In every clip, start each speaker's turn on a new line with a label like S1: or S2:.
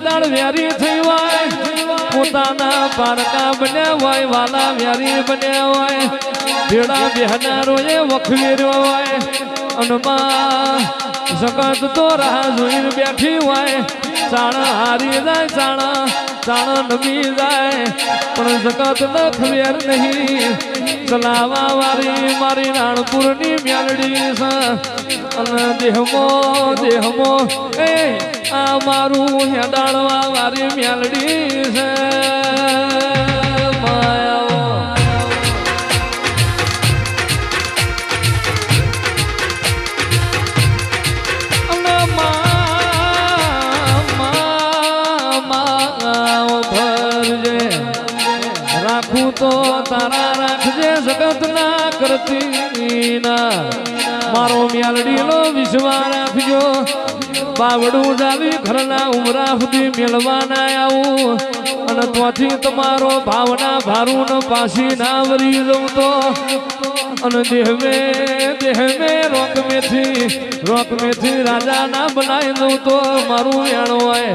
S1: દાળ વ્યારી થઈ હોય પોતાના પારકા બન્યા હોય વાલા વ્યારી બન્યા હોય ભેડા બેહનારો એ વખવેર્યો હોય અનમાં જગત તો રાહ જોઈને બેઠી હોય ચાણા હારી જાય ચાણા ચાણા નમી જાય, પણ જગત ન ખવેર નહીં. ચલાવા વારી મારી નાણપુરની મ્યાલડી અને દેહમો દેહમો, એ, આ મારું હેડાળવા વાળી મ્યાલડી છે રાખું તો તારા રાખજે જગત ના કરતી ના મારો મ્યાલડીનો વિશ્વા રાખજો. બાવડું જાવી ઘરના ઉમરા સુધી મેળવાના આવું. અને ત્યાંથી તમારો ભાવના ભારું ને પાછી ના વરી જઉં તો. અને દેહમે દેહમે રોક મેથી રોક મેથી રાજા ના બનાવી દઉં તો મારું વેણો હોય.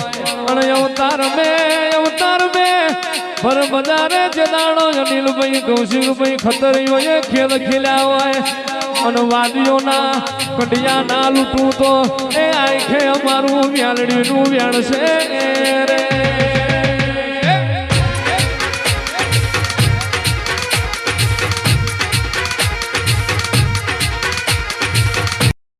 S1: પર બજારે જે દાડો અનિલભાઈ કૌશિકભાઈ ખતરીઓ એ ખેલ ખેલ્યા હોય. અને વાદીઓના કડિયા ના લૂંટું તો એ આખે અમારું વ્યાલડીનું વ્યાણ છે રે.